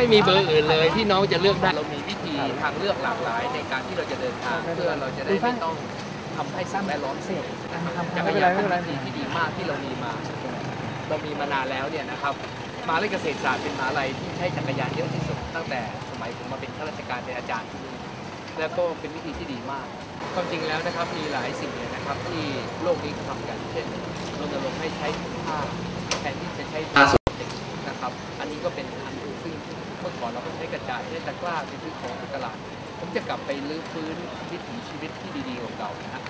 ไม่มีเบอร์อื่นเลยที่น้องจะเลือกได้เรามีวิธีทางเลือกหลากหลายในการที่เราจะเดินทางเพื่อเราจะได้ไม่ต้องทำให้สิ่งแวดล้อมเสียนะครับจักรยานเป็นวิธีที่ดีมากที่เรามีมาเรามีมานานแล้วเนี่ยนะครับมหาวิทยาลัยเกษตรศาสตร์เป็นมหาลัยที่ใช้จักรยานเยอะที่สุดตั้งแต่สมัยผมมาเป็นข้าราชการเป็นอาจารย์ที่นี่แล้วก็เป็นวิธีที่ดีมากความจริงแล้วนะครับมีหลายสิ่งเลยนะครับที่โลกนี้เขาทำกันเช่นรณรงค์ให้ใช้ถุงผ้า เราก็ใช้กระจาดใช้ตะกร้าไปซื้อของในตลาด ผมจะกลับไปรื้อฟื้นวิถีชีวิตที่ดีๆของเก่านะฮะ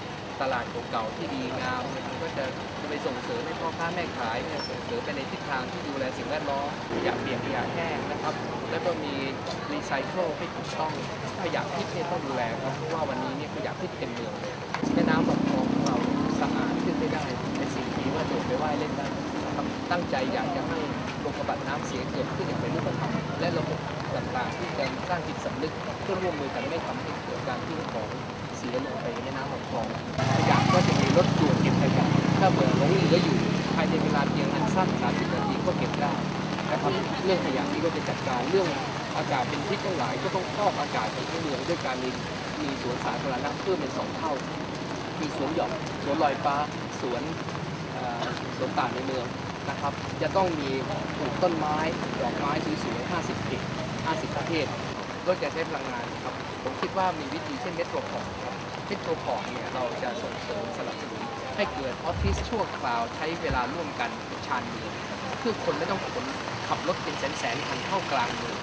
ตลาดเก่าๆที่ดีงามเนี่ยผมก็จะไปส่งเสริมให้พ่อค้าแม่ขายเนี่ยส่งเสริมไปในทิศทางที่ดูแลสิ่งแวดล้อมขยะเปียกขยะแห้งนะครับ แล้วก็มีรีไซเคิลให้ถูกต้องขยะพิษเนี่ยต้องดูแลครับเพราะว่าวันนี้เนี่ยขยะพิษเต็มเมืองเลย ตั้งใจอยากจะให้โรคระบาดน้ำเสียเกิดขึ้นอย่างเป็นรูปธรรมและระบบต่างๆที่จะสร้างจิตสำนึกเพื่อร่วมมือกันไม่ทำให้เกิดการทิ้งของเสียลงไปในน้ำลำคลองขยะก็จะมีรถด่วนเก็บขยะถ้าเบื่อหลงเหลืออยู่ภายในเวลาเพียงอันสั้น30นาทีก็เก็บได้นะครับเรื่องขยะนี้ก็จะจัดการเรื่องอากาศเป็นพิษทั้งหลายก็ต้องฟอกอากาศในทั้งเมืองด้วยการมีมีสวนสาธารณะเพิ่มเป็นสองเท่า มีสวนหย่อมสวนลอยฟ้าสวนเอ่อสวนป่าในเมือง นะครับจะต้องมีปลูกต้นไม้ดอกไม้สวยๆ50เขต50 ประเภทก็จะใช้พลังงานครับผมคิดว่ามีวิธีเช่นเมโทรพอร์ตครับเมโทรพอร์ตเนี่ยเราจะส่งเสริมสนับสนุนให้เกิดออฟฟิศชั่วคราวใช้เวลาร่วมกันชานเมืองคือคนไม่ต้องขนขับรถเป็นแสนๆคันเข้ากลางเมือง